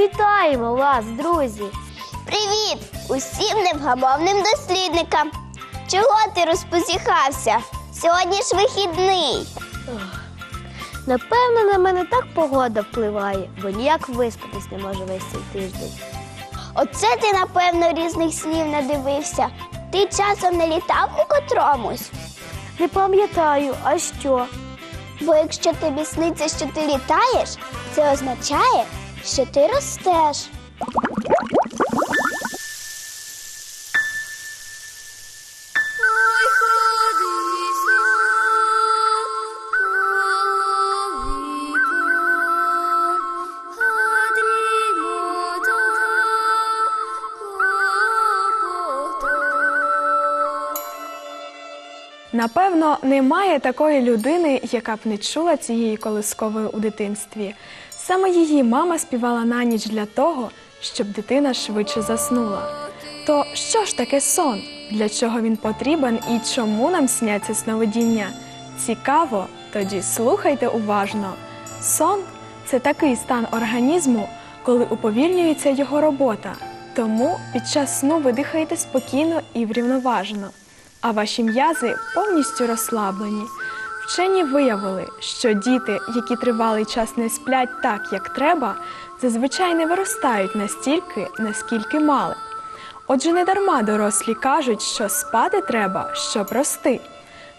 Вітаємо вас, друзі! Привіт усім невгамовним дослідникам. Чого ти розпосіхався? Сьогодні ж вихідний. Напевно, на мене так погода впливає, бо ніяк виспатись не можу весь цей тиждень. Оце ти, напевно, різних снів надивився. Ти часом не літав у котромусь. Не пам'ятаю, а що? Бо якщо тобі сниться, що ти літаєш, це означає, що ти ростеш. Напевно, немає такої людини, яка б не чула цієї колискової у дитинстві. Саме її мама співала на ніч для того, щоб дитина швидше заснула. То що ж таке сон? Для чого він потрібен і чому нам сняться сновидіння? Цікаво, тоді слухайте уважно. Сон це такий стан організму, коли уповільнюється його робота. Тому під час сну ви дихаєте спокійно і врівноважено а ваші м'язи повністю розслаблені. Вчені виявили, що діти, які тривалий час не сплять так, як треба, зазвичай не виростають настільки, наскільки мали. Отже, не дарма дорослі кажуть, що спати треба, щоб рости.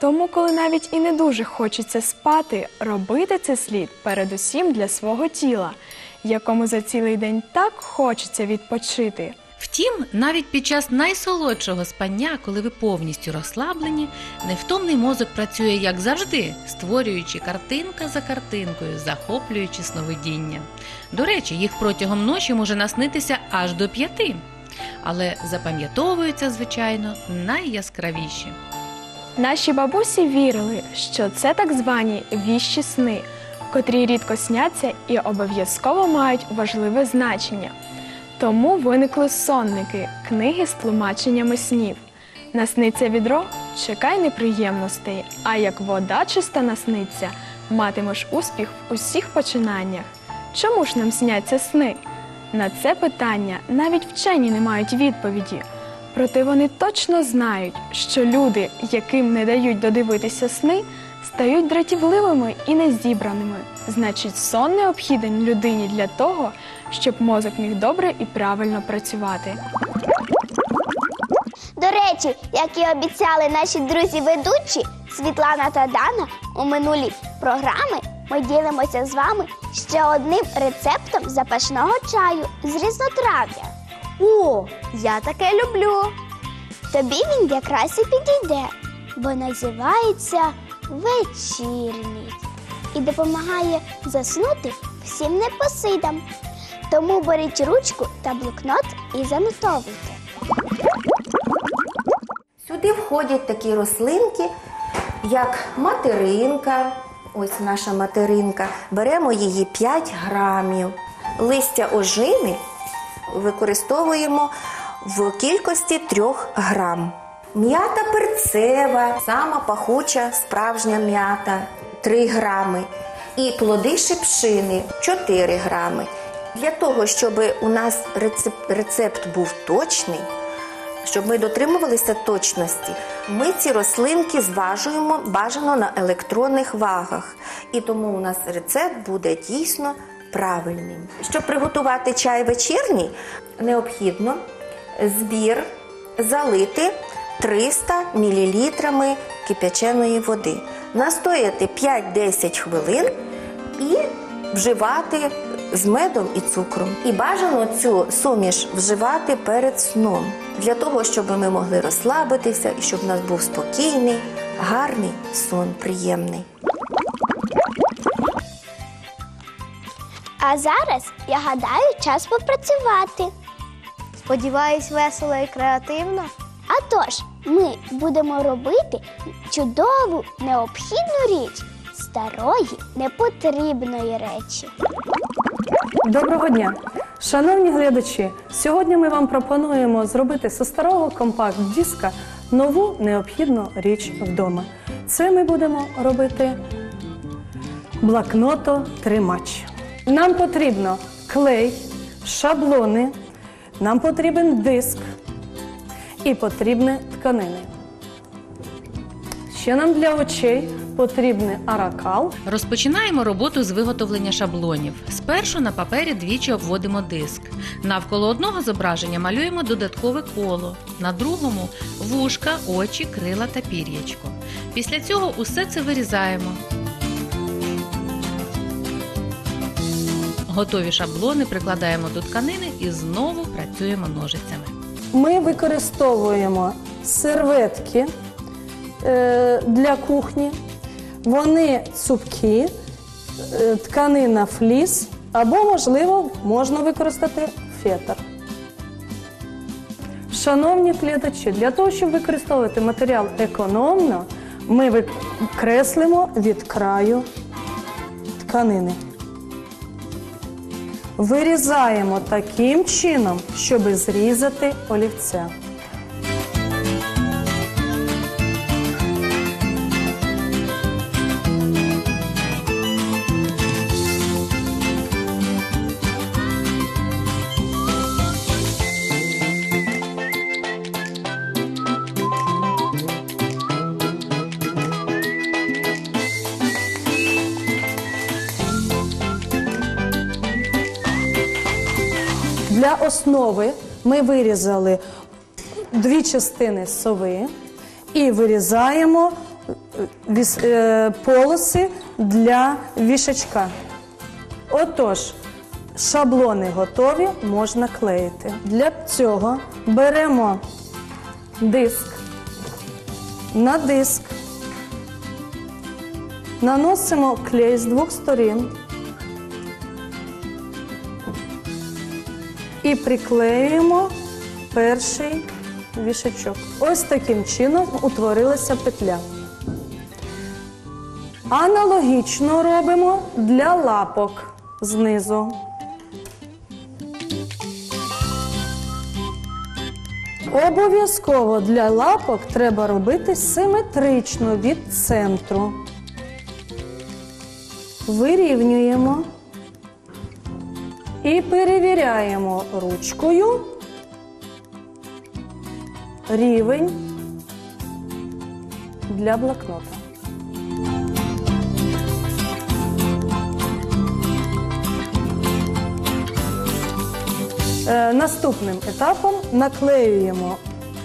Тому, коли навіть і не дуже хочеться спати, робити це слід передусім для свого тіла, якому за цілий день так хочеться відпочити. Втім, навіть під час найсолодшого спання, коли ви повністю розслаблені, невтомний мозок працює як завжди, створюючи картинка за картинкою, захоплюючи сновидіння. До речі, їх протягом ночі може наснитися аж до п'яти, але запам'ятовуються, звичайно, найяскравіші. Наші бабусі вірили, що це так звані віщі сни, котрі рідко сняться і обов'язково мають важливе значення. Тому виникли сонники, книги з тлумаченнями снів. Насниться відро, чекай неприємностей, а як вода чиста насниться, матимеш успіх в усіх починаннях. Чому ж нам сняться сни? На це питання навіть вчені не мають відповіді. Проте вони точно знають, що люди, яким не дають додивитися сни, стають дратівливими і незібраними. Значить, сон необхіден людині для того, щоб мозок міг добре і правильно працювати. До речі, як і обіцяли наші друзі-ведучі Світлана та Дана у минулій програми ми ділимося з вами ще одним рецептом запашного чаю з різнотрав'я. О, я таке люблю. Тобі він якраз і підійде, бо називається вечірній і допомагає заснути всім непосидам. Тому беріть ручку та блокнот і занотовуйте. Сюди входять такі рослинки, як материнка. Ось наша материнка. Беремо її 5 грамів. Листя ожини використовуємо в кількості 3 грам. М'ята перцева, сама пахуча справжня м'ята 3 грами. І плоди шипшини 4 грами. Для того, щоб у нас рецепт, рецепт був точний, щоб ми дотримувалися точності, ми ці рослинки зважуємо бажано на електронних вагах. І тому у нас рецепт буде дійсно правильним. Щоб приготувати чай вечірній, необхідно збір залити 300 мл кип'яченої води, настояти 5-10 хвилин і вживати з медом і цукром. І бажано цю суміш вживати перед сном для того, щоб ми могли розслабитися і щоб у нас був спокійний, гарний сон, приємний. А зараз, я гадаю, час попрацювати. Сподіваюсь, весело і креативно. А тож, ми будемо робити чудову необхідну річ старої непотрібної речі. Доброго дня! Шановні глядачі, сьогодні ми вам пропонуємо зробити зі старого компакт-диска нову необхідну річ вдома. Це ми будемо робити блокнототримач. Нам потрібно клей, шаблони, нам потрібен диск і потрібні тканини. Ще нам для очей потрібний аракал. Розпочинаємо роботу з виготовлення шаблонів. Спершу на папері двічі обводимо диск. Навколо одного зображення малюємо додаткове коло, на другому вушка, очі, крила та пір'ячко. Після цього усе це вирізаємо. Готові шаблони прикладаємо до тканини і знову працюємо ножицями. Ми використовуємо серветки е, для кухні. Вони цупкі, е, тканина фліс, або, можливо, можна використати фетр. Шановні глядачі, для того, щоб використовувати матеріал економно, ми креслимо від краю тканини. Вирізаємо таким чином, щоб зрізати олівця. Для основи ми вирізали дві частини сови і вирізаємо е, е, полоси для вішачка. Отож, шаблони готові, можна клеїти. Для цього беремо диск, на диск наносимо клей з двох сторін. І приклеюємо перший вішачок. Ось таким чином утворилася петля. Аналогічно робимо для лапок знизу. Обов'язково для лапок треба робити симетрично від центру. Вирівнюємо. І перевіряємо ручкою рівень для блокнота. Е, Наступним етапом наклеюємо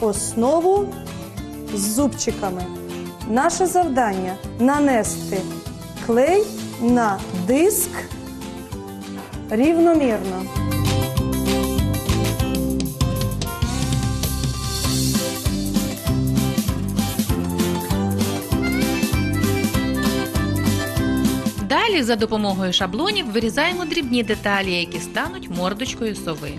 основу з зубчиками. Наше завдання нанести клей на диск рівномірно. Далі за допомогою шаблонів вирізаємо дрібні деталі, які стануть мордочкою сови.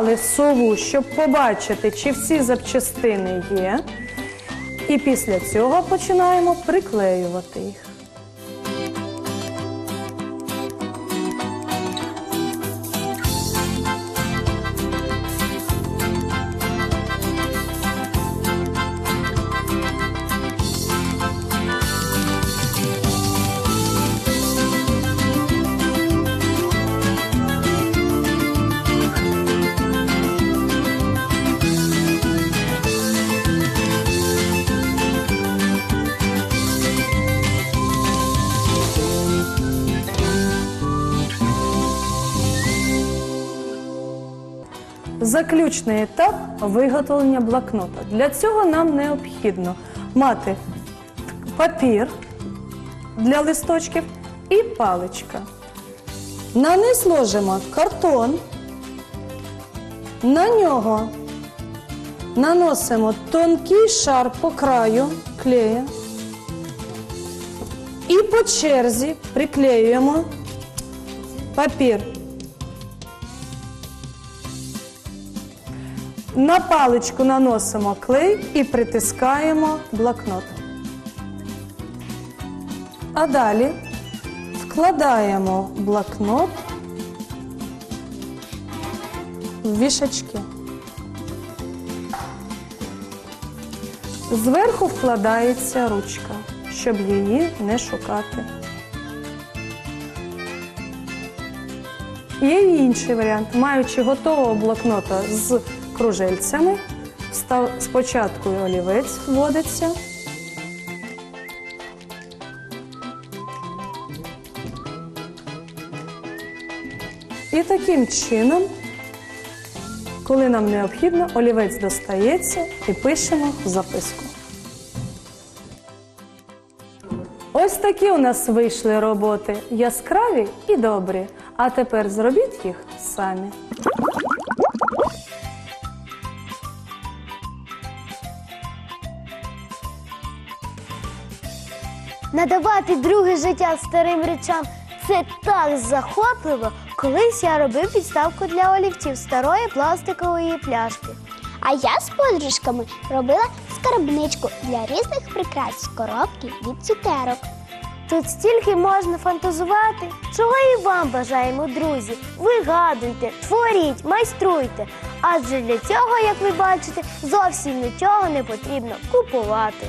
Зібрали сову, щоб побачити, чи всі запчастини є. І після цього починаємо приклеювати їх. Заключний етап виготовлення блокнота. Для цього нам необхідно мати папір для листочків і паличка. На низ ложимо картон, на нього наносимо тонкий шар по краю клея і по черзі приклеюємо папір На паличку наносимо клей і притискаємо блокнот. А далі вкладаємо блокнот в вішачки. Зверху вкладається ручка, щоб її не шукати. Є і інший варіант. Маючи готового блокнота з кружельцями, спочатку олівець вводиться. І таким чином, коли нам необхідно, олівець достається і пишемо записку. Ось такі у нас вийшли роботи яскраві і добрі. А тепер зробіть їх самі. Надавати друге життя старим речам це так захопливо. Колись я робив підставку для олівців старої пластикової пляшки. А я з подружками робила скарбничку для різних прикрас з коробки від цукерок. Тут стільки можна фантазувати. Чого і вам бажаємо, друзі. Вигадуйте, творіть, майструйте. Адже для цього, як ви бачите, зовсім нічого не потрібно купувати.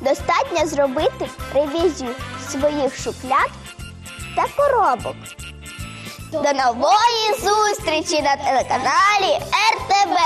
Достатньо зробити ревізію своїх шуклят та коробок. До нової зустрічі на телеканалі РТБ!